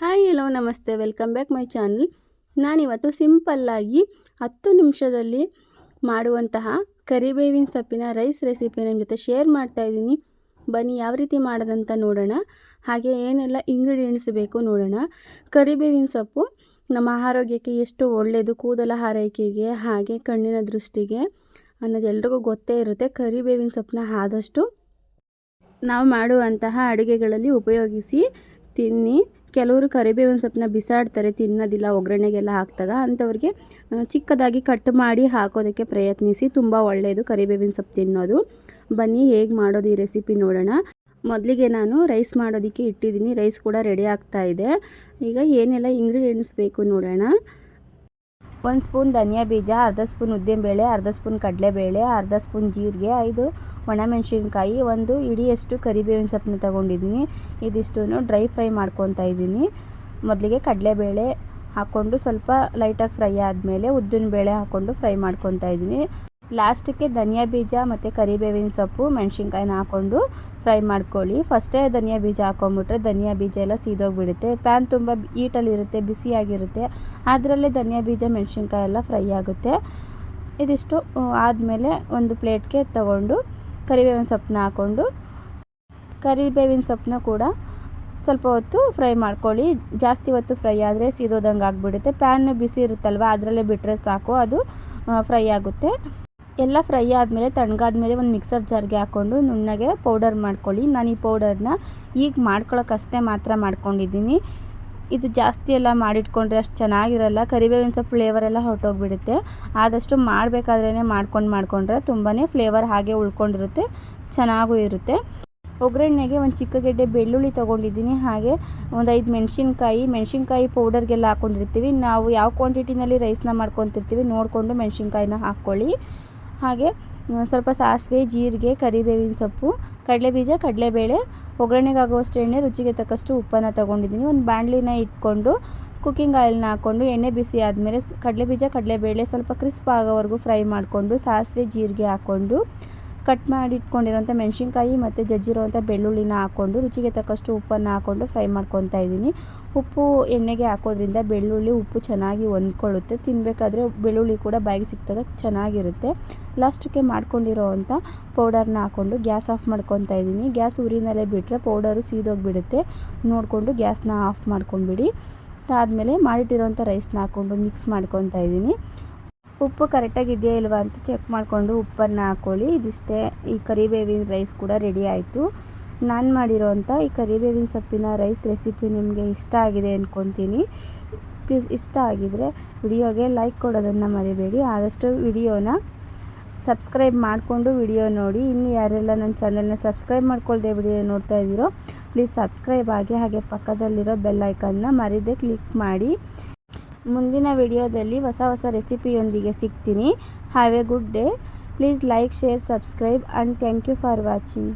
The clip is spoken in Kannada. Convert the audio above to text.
ಹಾಯ್, ಹಲೋ, ನಮಸ್ತೆ. Welcome back my channel. ನಾನಿವತ್ತು ಸಿಂಪಲ್ಲಾಗಿ ಹತ್ತು ನಿಮಿಷದಲ್ಲಿ ಮಾಡುವಂತಹ ಕರಿಬೇವಿನ ಸೊಪ್ಪಿನ ರೈಸ್ ರೆಸಿಪಿ ನಿಮ್ಮ ಜೊತೆ ಶೇರ್ ಮಾಡ್ತಾ ಇದ್ದೀನಿ. ಬನ್ನಿ, ಯಾವ ರೀತಿ ಮಾಡೋದಂತ ನೋಡೋಣ. ಹಾಗೆ ಏನೆಲ್ಲ ಇಂಗ್ರೀಡಿಯೆಂಟ್ಸ್ ಬೇಕು ನೋಡೋಣ. ಕರಿಬೇವಿನ ಸೊಪ್ಪು ನಮ್ಮ ಆರೋಗ್ಯಕ್ಕೆ ಎಷ್ಟು ಒಳ್ಳೆಯದು ಕೂದಲ ಹಾರೈಕೆಗೆ ಹಾಗೆ ಕಣ್ಣಿನ ದೃಷ್ಟಿಗೆ ಅನ್ನೋದು ಎಲ್ರಿಗೂ ಗೊತ್ತೇ ಇರುತ್ತೆ. ಕರಿಬೇವಿನ ಸೊಪ್ಪನ್ನ ಆದಷ್ಟು ನಾವು ಮಾಡುವಂತಹ ಅಡುಗೆಗಳಲ್ಲಿ ಉಪಯೋಗಿಸಿ ತಿನ್ನಿ. ಕೆಲವರು ಕರಿಬೇವಿನ ಸೊಪ್ಪನ್ನ ಬಿಸಾಡ್ತಾರೆ, ತಿನ್ನೋದಿಲ್ಲ, ಒಗ್ಗರಣೆಗೆಲ್ಲ ಹಾಕಿದಾಗ ಅಂಥವ್ರಿಗೆ ಚಿಕ್ಕದಾಗಿ ಕಟ್ ಮಾಡಿ ಹಾಕೋದಕ್ಕೆ ಪ್ರಯತ್ನಿಸಿ, ತುಂಬ ಒಳ್ಳೆಯದು ಕರಿಬೇವಿನ ಸೊಪ್ಪು ತಿನ್ನೋದು. ಬನ್ನಿ, ಹೇಗೆ ಮಾಡೋದು ಈ ರೆಸಿಪಿ ನೋಡೋಣ. ಮೊದಲಿಗೆ ನಾನು ರೈಸ್ ಮಾಡೋದಕ್ಕೆ ಇಟ್ಟಿದ್ದೀನಿ, ರೈಸ್ ಕೂಡ ರೆಡಿ ಆಗ್ತಾ ಇದೆ. ಈಗ ಏನೆಲ್ಲ ಇಂಗ್ರೀಡಿಯೆಂಟ್ಸ್ ಬೇಕು ನೋಡೋಣ. ಒಂದು ಸ್ಪೂನ್ ಧನಿಯಾ ಬೀಜ, ಅರ್ಧ ಸ್ಪೂನ್ ಉದ್ದಿನಬೇಳೆ, ಅರ್ಧ ಸ್ಪೂನ್ ಕಡಲೆಬೇಳೆ, ಅರ್ಧ ಸ್ಪೂನ್ ಜೀರಿಗೆ, ಐದು ಒಣಮೆಣಸಿನ್ಕಾಯಿ, ಒಂದು ಇಡಿಯಷ್ಟು ಕರಿಬೇವಿನ ಸೊಪ್ಪನ್ನ ತೊಗೊಂಡಿದ್ದೀನಿ. ಇದಿಷ್ಟು ಡ್ರೈ ಫ್ರೈ ಮಾಡ್ಕೊತಾ ಇದ್ದೀನಿ. ಮೊದಲಿಗೆ ಕಡಲೆಬೇಳೆ ಹಾಕ್ಕೊಂಡು ಸ್ವಲ್ಪ ಲೈಟಾಗಿ ಫ್ರೈ ಆದಮೇಲೆ ಉದ್ದಿನ ಬೇಳೆ ಹಾಕ್ಕೊಂಡು ಫ್ರೈ ಮಾಡ್ಕೊತಾ ಇದ್ದೀನಿ. ಲಾಸ್ಟಿಗೆ ಧನಿಯಾ ಬೀಜ ಮತ್ತು ಕರಿಬೇವಿನ ಸೊಪ್ಪು, ಮೆಣಸಿನ್ಕಾಯಿನ ಹಾಕ್ಕೊಂಡು ಫ್ರೈ ಮಾಡ್ಕೊಳ್ಳಿ. ಫಸ್ಟೇ ಧನಿಯಾ ಬೀಜ ಹಾಕೊಂಬಿಟ್ರೆ ಧನಿಯಾ ಬೀಜ ಎಲ್ಲ ಸೀದೋಗಿಬಿಡುತ್ತೆ. ಪ್ಯಾನ್ ತುಂಬ ಈಟಲ್ಲಿರುತ್ತೆ ಬಿಸಿಯಾಗಿರುತ್ತೆ. ಅದರಲ್ಲೇ ಧನಿಯಾ ಬೀಜ, ಮೆಣಸಿನ್ಕಾಯಿ ಎಲ್ಲ ಫ್ರೈ ಆಗುತ್ತೆ. ಇದಿಷ್ಟು. ಆದಮೇಲೆ ಒಂದು ಪ್ಲೇಟ್ಗೆ ತಗೊಂಡು ಕರಿಬೇವಿನ ಸೊಪ್ಪನ್ನ ಹಾಕ್ಕೊಂಡು, ಕರಿಬೇವಿನ ಸೊಪ್ಪನ್ನ ಕೂಡ ಸ್ವಲ್ಪ ಹೊತ್ತು ಫ್ರೈ ಮಾಡ್ಕೊಳ್ಳಿ. ಜಾಸ್ತಿ ಹೊತ್ತು ಫ್ರೈ ಆದರೆ ಸೀದೋದಂಗೆ ಆಗಿಬಿಡುತ್ತೆ ಪ್ಯಾನ್ ಬಿಸಿ ಇರುತ್ತಲ್ವ, ಅದರಲ್ಲೇ ಬಿಟ್ಟರೆ ಸಾಕು. ಅದು ಫ್ರೈ ಆಗುತ್ತೆ. ಎಲ್ಲ ಫ್ರೈ ಆದಮೇಲೆ ತಣ್ಣಗಾದ್ಮೇಲೆ ಒಂದು ಮಿಕ್ಸರ್ ಜಾರ್ಗೆ ಹಾಕ್ಕೊಂಡು ನುಣ್ಣಗೆ ಪೌಡರ್ ಮಾಡ್ಕೊಳ್ಳಿ. ನಾನು ಈ ಪೌಡರ್ನ ಈಗ ಮಾಡ್ಕೊಳ್ಳೋಕ್ಕಷ್ಟೇ ಮಾತ್ರ ಮಾಡ್ಕೊಂಡಿದ್ದೀನಿ. ಇದು ಜಾಸ್ತಿ ಎಲ್ಲ ಮಾಡಿಟ್ಕೊಂಡ್ರೆ ಅಷ್ಟು ಚೆನ್ನಾಗಿರಲ್ಲ. ಕರಿಬೇವಿನ ಸೊಪ್ಪು ಫ್ಲೇವರ್ ಎಲ್ಲ ಹೊರಟೋಗ್ಬಿಡುತ್ತೆ. ಆದಷ್ಟು ಮಾಡಬೇಕಾದ್ರೇ ಮಾಡ್ಕೊಂಡು ಮಾಡಿಕೊಂಡ್ರೆ ತುಂಬಾ ಫ್ಲೇವರ್ ಹಾಗೆ ಉಳ್ಕೊಂಡಿರುತ್ತೆ, ಚೆನ್ನಾಗೂ ಇರುತ್ತೆ. ಒಗ್ಗರಣೆಗೆ ಒಂದು ಚಿಕ್ಕ ಗೆಡ್ಡೆ ಬೆಳ್ಳುಳ್ಳಿ ತೊಗೊಂಡಿದ್ದೀನಿ. ಹಾಗೆ ಒಂದು ಐದು ಮೆಣಸಿನ್ಕಾಯಿ ಮೆಣಸಿನ್ಕಾಯಿ ಪೌಡರ್ಗೆಲ್ಲ ಹಾಕ್ಕೊಂಡಿರ್ತೀವಿ ನಾವು ಯಾವ ಕ್ವಾಂಟಿಟಿನಲ್ಲಿ ರೈಸ್ನ ಮಾಡ್ಕೊತಿರ್ತೀವಿ ನೋಡಿಕೊಂಡು ಮೆಣಸಿನ್ಕಾಯಿನ ಹಾಕ್ಕೊಳ್ಳಿ. ಹಾಗೆ ಸ್ವಲ್ಪ ಸಾಸಿವೆ, ಜೀರಿಗೆ, ಕರಿಬೇವಿನ ಸೊಪ್ಪು ಕಡಲೆಬೀಜ ಕಡಲೆಬೇಳೆ, ಒಗ್ಗರಣೆಗಾಗುವಷ್ಟು ಎಣ್ಣೆ, ರುಚಿಗೆ ತಕ್ಕಷ್ಟು ಉಪ್ಪನ್ನು ತೊಗೊಂಡಿದ್ದೀನಿ. ಒಂದು ಬಾಣಲಿನ ಇಟ್ಕೊಂಡು ಕುಕ್ಕಿಂಗ್ ಆಯಿಲ್ನ ಹಾಕ್ಕೊಂಡು ಎಣ್ಣೆ ಬಿಸಿ ಆದಮೇಲೆ ಕಡಲೆಬೀಜ ಕಡಲೆಬೇಳೆ ಸ್ವಲ್ಪ ಕ್ರಿಸ್ಪ್ ಆಗೋವರೆಗೂ ಫ್ರೈ ಮಾಡಿಕೊಂಡು, ಸಾಸಿವೆ, ಜೀರಿಗೆ ಹಾಕ್ಕೊಂಡು ಕಟ್ ಮಾಡಿ ಇಟ್ಕೊಂಡಿರೋಂಥ ಮೆಣಸಿನ್ಕಾಯಿ ಮತ್ತು ಜಜ್ಜಿರೋವಂಥ ಬೆಳ್ಳುಳ್ಳಿನ ಹಾಕ್ಕೊಂಡು ರುಚಿಗೆ ತಕ್ಕಷ್ಟು ಉಪ್ಪನ್ನು ಹಾಕ್ಕೊಂಡು ಫ್ರೈ ಮಾಡ್ಕೊತಾ ಇದ್ದೀನಿ. ಉಪ್ಪು ಎಣ್ಣೆಗೆ ಹಾಕೋದ್ರಿಂದ ಬೆಳ್ಳುಳ್ಳಿ ಉಪ್ಪು ಚೆನ್ನಾಗಿ ಹೊಂದ್ಕೊಳ್ಳುತ್ತೆ. ತಿನ್ನಬೇಕಾದ್ರೆ ಬೆಳ್ಳುಳ್ಳಿ ಕೂಡ ಬಾಯಿಗೆ ಸಿಕ್ಕಿದಾಗ ಚೆನ್ನಾಗಿರುತ್ತೆ. ಲಾಸ್ಟಿಗೆ ಮಾಡ್ಕೊಂಡಿರೋವಂಥ ಪೌಡರ್ನ ಹಾಕ್ಕೊಂಡು ಗ್ಯಾಸ್ ಆಫ್ ಮಾಡ್ಕೊತಾ ಇದ್ದೀನಿ. ಗ್ಯಾಸ್ ಉರಿನಲ್ಲೇ ಬಿಟ್ಟರೆ ಪೌಡರು ಸೀದೋಗಿಬಿಡುತ್ತೆ. ನೋಡಿಕೊಂಡು ಗ್ಯಾಸ್ನ ಆಫ್ ಮಾಡ್ಕೊಂಬಿಡಿ. ಆದಮೇಲೆ ಮಾಡಿಟ್ಟಿರೋಂಥ ರೈಸ್ನ ಹಾಕ್ಕೊಂಡು ಮಿಕ್ಸ್ ಮಾಡ್ಕೊತಾ ಇದ್ದೀನಿ. ಉಪ್ಪು ಕರೆಕ್ಟಾಗಿ ಇದೆಯಾ ಇಲ್ವಾ ಅಂತ ಚೆಕ್ ಮಾಡಿಕೊಂಡು ಉಪ್ಪನ್ನು ಹಾಕ್ಕೊಳ್ಳಿ ಇದಿಷ್ಟೇ, ಈ ಕರಿಬೇವಿನ ರೈಸ್ ಕೂಡ ರೆಡಿ ಆಯಿತು. ನಾನು ಮಾಡಿರೋವಂಥ ಈ ಕರಿಬೇವಿನ ಸೊಪ್ಪಿನ ರೈಸ್ ರೆಸಿಪಿ ನಿಮಗೆ ಇಷ್ಟ ಆಗಿದೆ ಅಂದ್ಕೊತೀನಿ ಪ್ಲೀಸ್ ಇಷ್ಟ ಆಗಿದರೆ ವಿಡಿಯೋಗೆ ಲೈಕ್ ಕೊಡೋದನ್ನು ಮರಿಬೇಡಿ. ಆದಷ್ಟು ವಿಡಿಯೋನ ಸಬ್ಸ್ಕ್ರೈಬ್ ಮಾಡಿಕೊಂಡು ವಿಡಿಯೋ ನೋಡಿ. ಇನ್ನು ಯಾರೆಲ್ಲ ನನ್ನ ಚಾನೆಲ್ನ ಸಬ್ಸ್ಕ್ರೈಬ್ ಮಾಡ್ಕೊಳ್ದೆ ವಿಡಿಯೋ ನೋಡ್ತಾ ಇದ್ದೀರೋ ಪ್ಲೀಸ್ ಸಬ್ಸ್ಕ್ರೈಬ್ ಆಗಿ ಹಾಗೆ ಪಕ್ಕದಲ್ಲಿರೋ ಬೆಲ್ ಐಕನ್ನ ಮರಿದೇ ಕ್ಲಿಕ್ ಮಾಡಿ. ಮುಂದಿನ ವಿಡಿಯೋದಲ್ಲಿ ಹೊಸ ಹೊಸ ರೆಸಿಪಿಯೊಂದಿಗೆ ಸಿಗ್ತೀನಿ. Have a good day please like share subscribe and thank you for watching